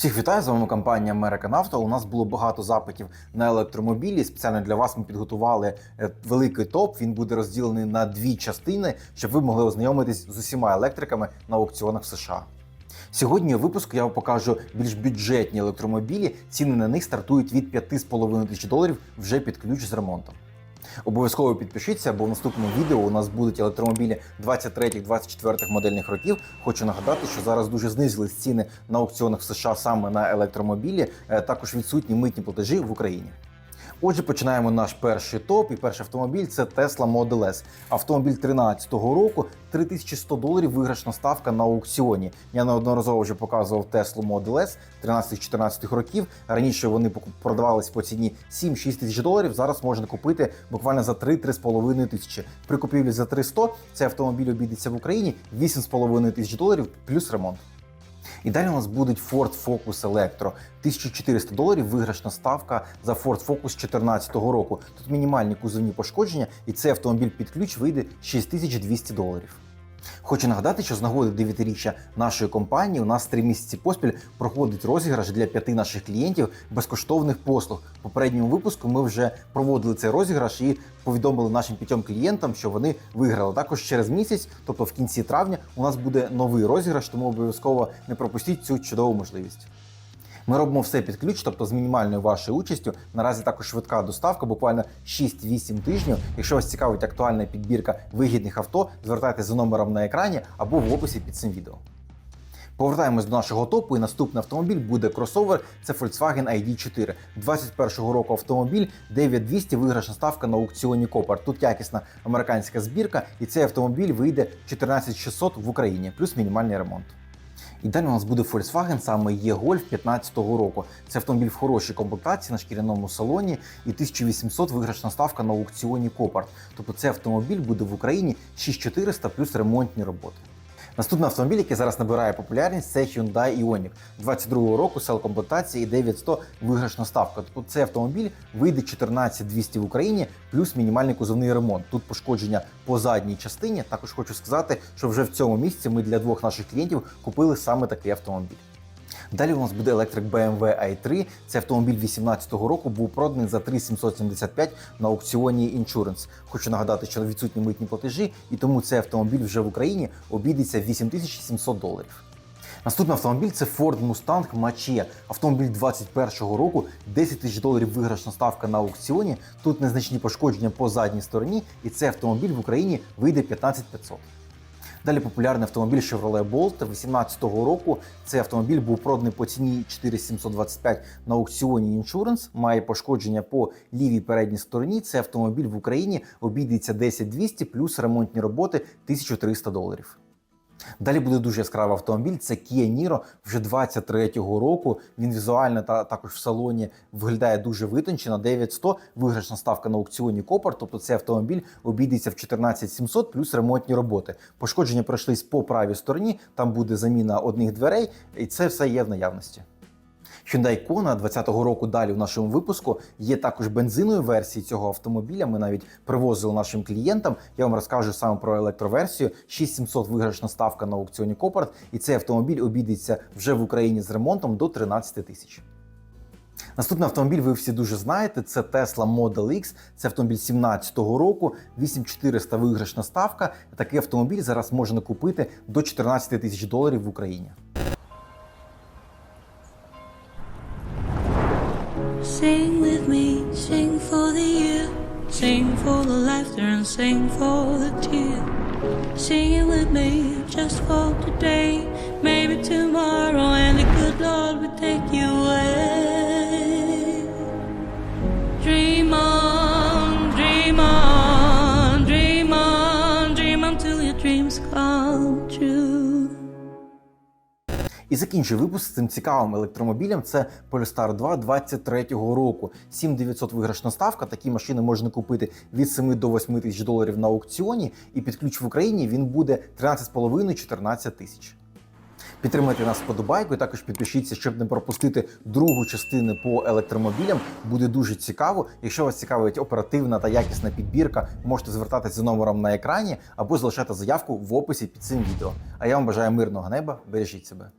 Всіх вітаю з вами компанія American Auto. У нас було багато запитів на електромобілі. Спеціально для вас ми підготували е, великий топ. Він буде розділений на дві частини, щоб ви могли ознайомитись з усіма електриками на аукціонах в США. Сьогодні у випуску я вам покажу більш бюджетні електромобілі. Ціни на них стартують від 5,5 тисяч доларів вже під ключ з ремонтом. Обов'язково підпишіться, бо в наступному відео у нас будуть електромобілі 23-24 модельних років. Хочу нагадати, що зараз дуже знизились ціни на аукціонах в США саме на електромобілі. Е, Також відсутні митні платежі в Україні. Отже, починаємо наш перший топ. І перший автомобіль це Tesla Model S. Автомобіль 13-го року, 3100 доларів виграшна ставка на аукціоні. Я неодноразово вже показував Tesla Model S 13-14 років. Раніше вони продавались по ціні 7-6 тисяч доларів. Зараз можна купити буквально за 3-3,5 тисячі. При купівлі за 300 цей автомобіль обійдеться в Україні 8,5 тисяч доларів плюс ремонт. І далі у нас будуть Ford Focus Electro. 1400 доларів виграшна ставка за Ford Focus 2014 року. Тут мінімальні кузовні пошкодження, і цей автомобіль під ключ вийде 6200 доларів. Хочу нагадати, що з нагоди 9-річчя нашої компанії у нас три місяці поспіль проходить розіграш для п'яти наших клієнтів безкоштовних послуг. В попередньому випуску ми вже проводили цей розіграш і повідомили нашим п'ятьом клієнтам, що вони виграли. Також через місяць, тобто в кінці травня, у нас буде новий розіграш, тому обов'язково не пропустіть цю чудову можливість. Ми робимо все під ключ, тобто з мінімальною вашою участю. Наразі також швидка доставка, буквально 6-8 тижнів. Якщо вас цікавить актуальна підбірка вигідних авто, звертайтеся за номером на екрані або в описі під цим відео. Повертаємось до нашого топу, і наступний автомобіль буде кросовер. Це Volkswagen ID4. 21-го року автомобіль 9200 виграшна ставка на аукціоні Копар. Тут якісна американська збірка, і цей автомобіль вийде 14600 в Україні, плюс мінімальний ремонт. І далі у нас буде Volkswagen, саме є Golf 15-го року. Це автомобіль в хорошій комплектації на шкіряному салоні і 1800 виграшна ставка на аукціоні Копарт. Тобто цей автомобіль буде в Україні 6400 плюс ремонтні роботи. Наступний автомобіль, який зараз набирає популярність, це Hyundai Ioniq 22-го року, сел комплектації і 9100 виграшна ставка. Тобто цей автомобіль вийде 14200 в Україні, плюс мінімальний кузовний ремонт. Тут пошкодження по задній частині. Також хочу сказати, що вже в цьому місці ми для двох наших клієнтів купили саме такий автомобіль. Далі у нас буде електрик BMW i3. Це автомобіль 2018 року був проданий за 3775 на аукціоні Insurance. Хочу нагадати, що відсутні митні платежі, і тому цей автомобіль вже в Україні обійдеться 8700 доларів. Наступний автомобіль це Ford Mustang Mach-E. Автомобіль 21-го року, 10 тисяч доларів виграшна ставка на аукціоні. Тут незначні пошкодження по задній стороні, і цей автомобіль в Україні вийде 15500. Далі популярний автомобіль Chevrolet Bolt 2018 року. Цей автомобіль був проданий по ціні 4725 на аукціоні Insurance, має пошкодження по лівій передній стороні. Цей автомобіль в Україні обійдеться 10200 плюс ремонтні роботи 1300 доларів. Далі буде дуже яскравий автомобіль. Це Kia Niro вже 23-го року. Він візуально та також в салоні виглядає дуже витончено. 9100 виграшна ставка на аукціоні Копар. Тобто цей автомобіль обійдеться в 14700 плюс ремонтні роботи. Пошкодження пройшлись по правій стороні. Там буде заміна одних дверей, і це все є в наявності. Hyundai Kona 20-го року далі в нашому випуску є також бензинові версії цього автомобіля. Ми навіть привозили нашим клієнтам. Я вам розкажу саме про електроверсію. 6700 виграшна ставка на аукціоні Копарт, і цей автомобіль обійдеться вже в Україні з ремонтом до 13 тисяч. Наступний автомобіль ви всі дуже знаєте. Це Tesla Model X. Це автомобіль 17-го року, 8400 виграшна ставка. Такий автомобіль зараз можна купити до 14 тисяч доларів в Україні. Sing with me, sing for the year, sing for the laughter and sing for the tear. Sing it with me just for today, maybe tomorrow, and the good Lord will take you І закінчую випуск з цим цікавим електромобілем. Це Polestar 2 23-го року. 7900 виграшна ставка. Такі машини можна купити від 7 до 8 тисяч доларів на аукціоні. І під ключ в Україні він буде 13,5-14 тисяч. Підтримайте нас вподобайкою, також підпишіться, щоб не пропустити другу частину по електромобілям. Буде дуже цікаво. Якщо вас цікавить оперативна та якісна підбірка, можете звертатися за номером на екрані або залишати заявку в описі під цим відео. А я вам бажаю мирного неба, бережіть себе.